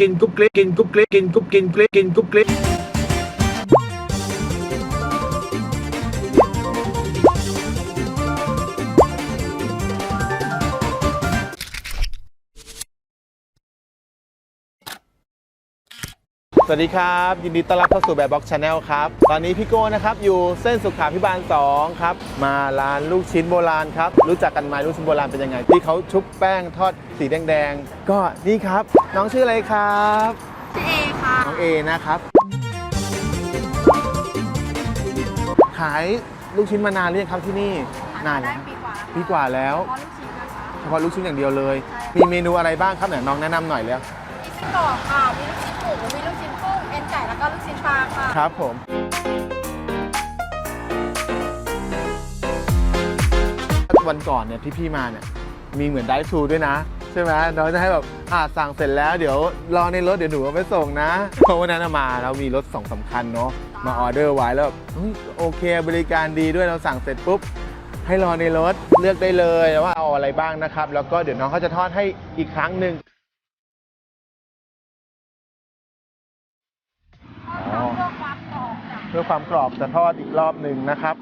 กินกุ๊บเกล็ดกินกุ๊บเสวัสดีครับ ยินดีต้อนรับเข้าสู่แบบบ็อกชาแนลครับ ตอนนี้พี่โก้นะครับอยู่เส้นสุขาพิบาล 2 ครับ มาร้านลูกชิ้นโบราณครับ รู้จักกันไหมลูกชิ้นโบราณเป็นยังไง ที่เขาชุบแป้งทอดสีแดงๆ ก็นี่ครับ น้องชื่ออะไรครับชื่อเอค่ะน้องเอนะครับ ขายลูกชิ้นมานานหรือยังครับที่นี่นานได้แล้วปีกว่าปีกว่าแล้วเพราะลูกชิ้นนะคะเฉพาะลูกชิ้นอย่างเดียวเลยใช่มีเมนูอะไรบ้างครับไหนน้องแนะนำหน่อยแล้วมีชิ้นกรอบค่ะมีลูกชิ้นหมูมี ก็ลูกชิ้นปลาค่ะ ครับผม วันก่อนเนี่ยที่พี่มาเนี่ย มีเหมือนได้ทูด้วยนะ ใช่ไหมน้องจะให้แบบอ่าสั่งเสร็จแล้วเดี๋ยวรอในรถเดี๋ยวหนูเอาไปส่งนะเพราะวันนั้นมาแล้วมีรถสองสามคันเนาะมาออเดอร์ไว้แล้วแบบเฮ้ยโอเคบริการดีด้วยเราสั่งเสร็จปุ๊บให้รอในรถเลือกได้เลยว่าเอาอะไรบ้างนะครับ แล้วก็เดี๋ยวน้องเขาจะทอดให้อีกครั้งหนึ่ง พื่อความกรอบจะทอดอีกรอบหนึ่งนะครับ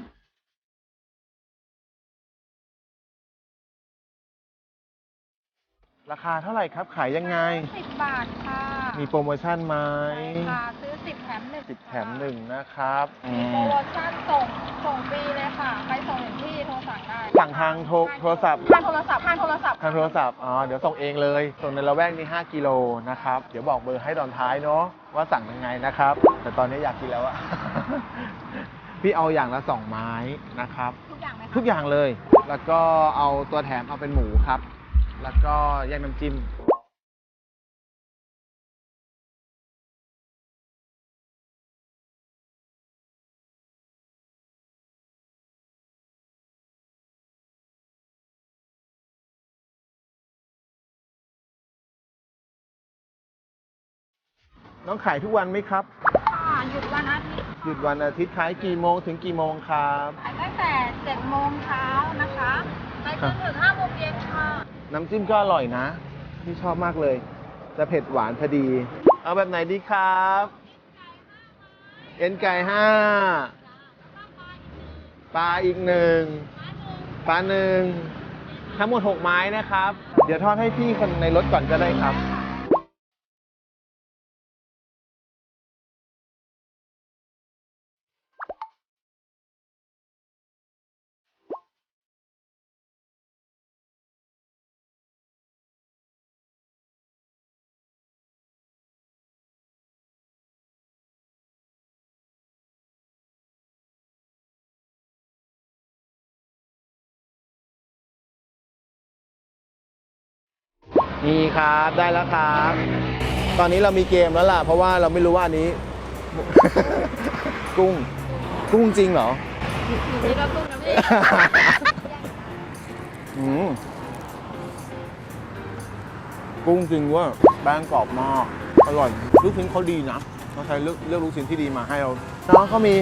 ราคาเท่าไหร่ครับ ขายยังไงสิบบาทค่ะ มีโปรโมชั่นไหม ใช่ค่ะซื้อ สิบแถมหนึ่งสิบแถมหนึ่งนะครับอืมีมโปรโมชั่นส่งส่งฟรีเลยค่ะใครส่งถึงที่โทรสั่งได้สั่งทางโทรโทรศัพท์ ทางโทรศัพท์ทางโทรศัพท์ทางโทรศัพท์ อ๋อ เดี๋ยวส่งเองเลย ส่งในละแวกนี้ 5 กิโลนะครับ เดี๋ยวบอกเบอร์ให้ตอนท้ายเนาะว่าสั่งยังไงนะครับ แต่ตอนนี้อยากกินแล้วอะ พี่เอาอย่างละสองไม้นะครับ ทุกอย่างไหมคะทุกอย่างเลย แล้วก็เอาตัวแถมเอาเป็นหมูครับ แล้วก็แยกน้ำจิ้ม น้องขายทุกวันไหมครับ ค่ะหยุดวันอาทิตย์หยุดวันอาทิตย์ขายกี่โมงถึงกี่โมงครับ ขายตั้งแต่เจ็ดโมงเช้านะคะไปจนถึงห้าโมงเย็นค่ะ น้ำจิ้มก็อร่อยนะ พี่ชอบมากเลย จะเผ็ดหวานพอดี เอาแบบไหนดีครับ เอ็นไก่ห้าปลาอีกหนึ่งปลาหนึ่งทั้งหมดหกไม้นะครับ เดี๋ยวทอดให้พี่คนในรถก่อนก็ได้ครับ นี่ครับได้แล้วครับ ตอนนี้เรามีเกมแล้วล่ะ เพราะว่าเราไม่รู้ว่าอันนี้ กุ้ง กุ้งจริงเหรออยู่นี่ก็กุ้งนะพี่อืมกุ้งจริงเว่าแป้งกรอบมากอร่อยลูกชิ้นเขาดีนะเขาใช้เลือกเลือกลูกชิ้นที่ดีมาให้เราน้องเขามี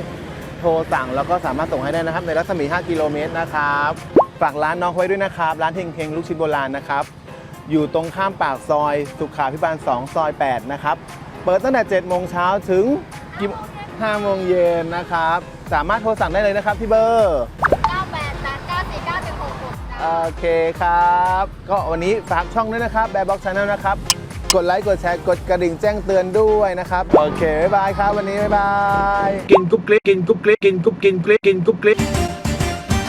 โทรสั่งแล้วก็สามารถส่งให้ได้นะครับ ในรัศมี 5 กิโลเมตรนะครับฝากร้านน้องไว้ด้วยนะครับ ร้านเฮงเฮงลูกชิ้นโบราณนะครับ อยู่ตรงข้ามปากซอย สุขาพิบาล 2 ซอย 8 นะครับ เปิดตั้งแต่ 7 โมงเช้าถึงกี่โมง5โมงเย็นนะครับ สามารถโทรสั่งได้เลยนะครับที่เบอร์เก้าแปดแปดเก้าสี่เก้าหนึ่งหกหกโอเคครับ ก็วันนี้ฝากช่องด้วยนะครับแบบบ็อกชาแนลนะครับ กดไลค์ กดแชร์ กดกระดิ่งแจ้งเตือนด้วยนะครับ โอเค บ๊ายบายครับ วันนี้ บ๊ายบาย กินกุ๊บเกล็ดกินกุ๊บเกล็ดกินกุ๊บกินเกล็ดกินกุ๊บเกล็ด